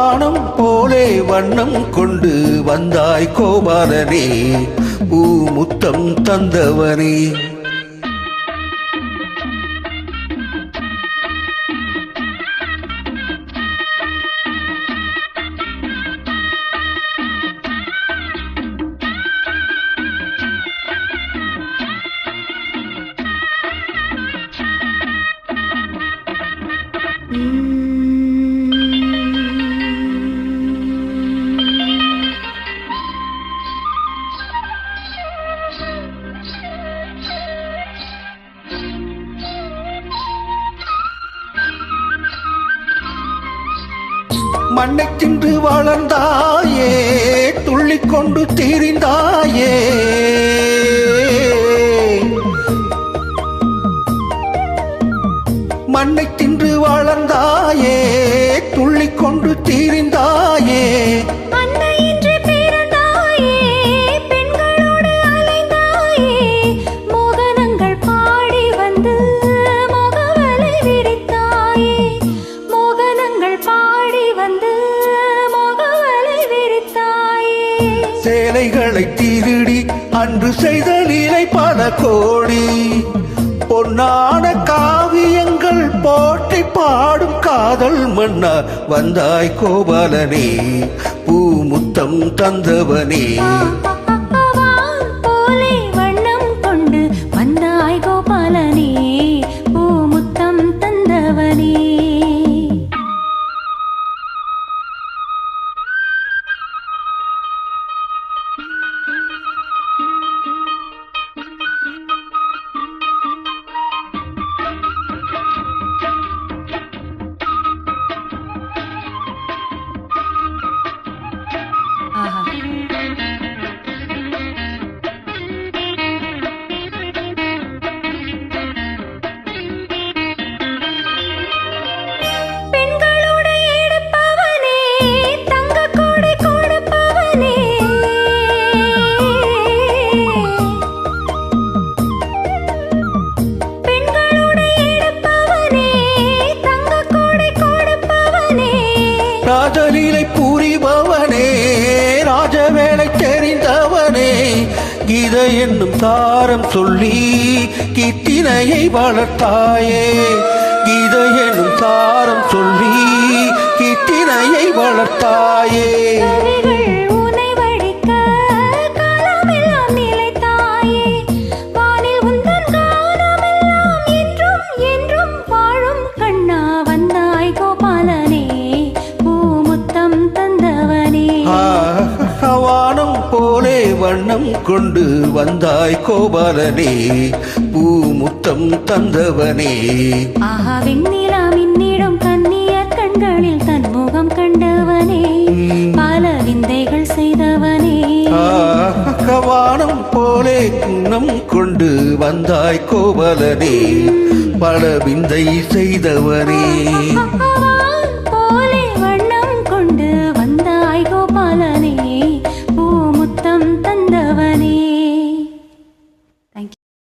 வானம் போலே வண்ணம் கொண்டு வந்தாய் கோபாலனே பூ முத்தம் தந்தவனே மண்ணை தின்று வளர்ந்தாயே துள்ளிக் கொண்டு தீரிந்தாயே. மண்ணை தின்று வளர்ந்தாயே துள்ளிக்கொண்டு தீரிந்தாயே. சேலைகளை திருடி அன்று செய்த லீலை பல கோடி. பொன்னான காவியங்கள் போற்றி பாடும் காதல் மன்னா வந்தாய் கோபாலனே பூமுத்தம் தந்தவனே. ராஜலீலை புரிபவனே ராஜவேளை தெரிந்தவனே கீத என்னும் தாரம் சொல்லி கீர்த்தினையை வளர்த்தாயே. கீத என்னும் தாரம் சொல்லி கீர்த்தினையை வளர்த்தாயே. கொண்டு வந்தாய் கோபாலனே பூமுத்தம் தந்தவனே. ஆஹா வெண்ணிலா மின்னிடும் கன்னியர் கண்களில் தன் முகம் கண்டவனே பல விந்தைகள் செய்தவனே. வானம் போலே குணம் கொண்டு வந்தாய் கோபாலனே பல விந்தை செய்தவனே.